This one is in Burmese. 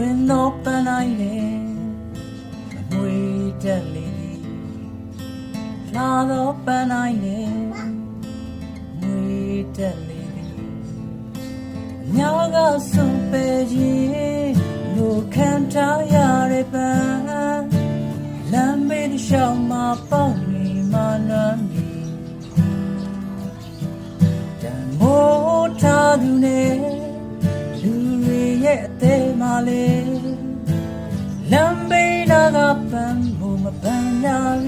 ဝင်တော့ပန်းလိုက်နဲ့အမွေတက်လေးလာတော့ပန်းလိုက်နဲ့မွေတက်လေးညကဆုံပဲကြီးလိုခံထားရတဲ့ပန်းလမ်းမေးရှောင်းမှာပေါ့နေမှနမ်းပြီတန်မိုးထားသူနဲ့ ရဲ့အသေးမှလေလမ်းမေးနာကပန်းမို့မပန်းနာရီ